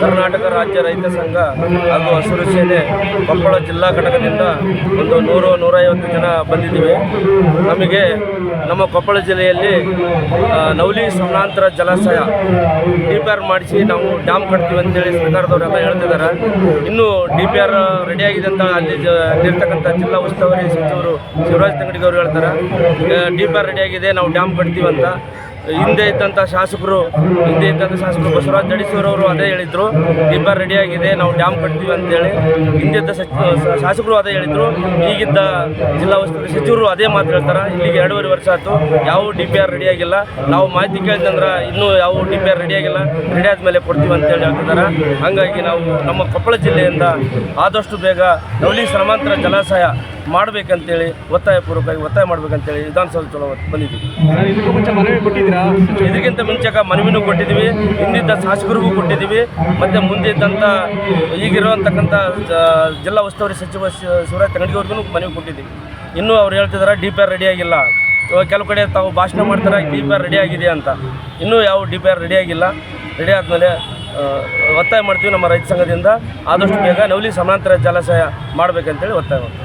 ಕರ್ನಾಟಕ ರಾಜ್ಯ ರೈತ ಸಂಘ ಹಾಗೂ ಹಸಿರು ಸೇನೆ ಕೊಪ್ಪಳ ಜಿಲ್ಲಾ ಘಟಕದಿಂದ ಒಂದು ನೂರು, ನೂರೈವತ್ತು ಜನ ಬಂದಿದ್ದೀವಿ. ನಮಗೆ ನಮ್ಮ ಕೊಪ್ಪಳ ಜಿಲ್ಲೆಯಲ್ಲಿ ನೌಲಿ ಸಮಾನಾಂತರ ಜಲಾಶಯ ಡಿ ಪಿ ಆರ್ ಮಾಡಿಸಿ ನಾವು ಡ್ಯಾಮ್ ಕಟ್ತೀವಿ ಅಂತೇಳಿ ಸರ್ಕಾರದವರೆಲ್ಲ ಹೇಳ್ತಿದ್ದಾರೆ. ಇನ್ನು ಡಿ ಪಿ ಆರ್ ರೆಡಿಯಾಗಿದೆ ಅಂತ ಅಲ್ಲಿ ಅಲ್ಲಿರ್ತಕ್ಕಂಥ ಜಿಲ್ಲಾ ಉಸ್ತುವಾರಿ ಸಚಿವರು ಶಿವರಾಜ್ ತಂಗಡಿಗೆ ಅವರು ಹೇಳ್ತಾರೆ ಡಿ ಪಿ ಆರ್ ರೆಡಿಯಾಗಿದೆ ನಾವು ಡ್ಯಾಮ್ ಕಟ್ತೀವಿ ಅಂತ. ಹಿಂದೆ ಇದ್ದಂಥ ಶಾಸಕರು, ಹಿಂದೆ ಇದ್ದಂಥ ಶಾಸಕರು ಬಸವರಾಜ್ ದಡಿಸೂರವರು ಅದೇ ಹೇಳಿದರು. ಇಬ್ಬರು ರೆಡಿಯಾಗಿದೆ, ನಾವು ಡ್ಯಾಮ್ ಕಟ್ತೀವಿ ಅಂತೇಳಿ. ಹಿಂದಿದ್ದ ಇದ್ದ ಶಾಸಕರು ಅದೇ ಹೇಳಿದರು. ಈಗಿದ್ದ ಜಿಲ್ಲಾ ಉಸ್ತುವಾರಿ ಸಚಿವರು ಅದೇ ಮಾತು ಹೇಳ್ತಾರೆ. ಇಲ್ಲಿಗೆ ಎರಡೂವರೆ ವರ್ಷ ಆಯ್ತು, ಯಾವ ಡಿ ಪಿ ಆರ್ ರೆಡಿಯಾಗಿಲ್ಲ. ನಾವು ಮಾಹಿತಿ ಕೇಳಿದಂದ್ರೆ ಇನ್ನೂ ಯಾವ ಡಿ ಪಿ ಆರ್ ರೆಡಿಯಾಗಿಲ್ಲ. ರೆಡಿ ಆದಮೇಲೆ ಕೊಡ್ತೀವಿ ಅಂತೇಳಿ ಹೇಳ್ತಿದ್ದಾರೆ ಹಾಗಾಗಿ ನಾವು ನಮ್ಮ ಕೊಪ್ಪಳ ಜಿಲ್ಲೆಯಿಂದ ಆದಷ್ಟು ಬೇಗ ನವಲಿ ಸಮಾಂತರ ಜಲಾಶಯ ಮಾಡಬೇಕಂತೇಳಿ ಒತ್ತಾಯಪೂರ್ವಕವಾಗಿ ಒತ್ತಾಯ ಮಾಡಬೇಕಂತೇಳಿ ವಿಧಾನಸೌಧ ಚಲೋ ಬಂದಿದ್ದೀವಿ ಇದಕ್ಕಿಂತ ಮುಂಚೆಕ ಮನವಿನೂ ಕೊಟ್ಟಿದ್ದೀವಿ ಹಿಂದಿದ್ದ ಶಾಸಕರಿಗೂ ಕೊಟ್ಟಿದ್ದೀವಿ ಮತ್ತು ಮುಂದೆ ಇದ್ದಂಥ ಈಗಿರುವಂತಕ್ಕಂಥ ಜಿಲ್ಲಾ ಉಸ್ತುವಾರಿ ಸಚಿವ ಶಿವರಾಜ್ ತಂಗಡಿಗವ್ರಿಗೂ ಮನವಿ ಕೊಟ್ಟಿದ್ದೀವಿ ಇನ್ನೂ ಅವ್ರು ಹೇಳ್ತಿದಾರೆ, ಡಿ ಪಿ ಆರ್ ರೆಡಿಯಾಗಿಲ್ಲ ಇವಾಗ ಕೆಲವು ಕಡೆ ತಾವು ಭಾಷಣ ಮಾಡ್ತಾರೆ, ಡಿ ಪಿ ಆರ್ ರೆಡಿ ಆಗಿದೆ ಅಂತ. ಇನ್ನೂ ಯಾವ ಡಿ ಪಿ ಆರ್ ರೆಡಿಯಾಗಿಲ್ಲ ರೆಡಿ ಆದಮೇಲೆ ಒತ್ತಾಯ ಮಾಡ್ತೀವಿ ನಮ್ಮ ರೈತ ಸಂಘದಿಂದ. ಆದಷ್ಟು ಬೇಗ ನವಲಿ ಸಮಾನಾಂತರ ಜಲಾಶಯ ಮಾಡಬೇಕಂತೇಳಿ ಒತ್ತಾಯ ಮಾಡ್ತೀವಿ.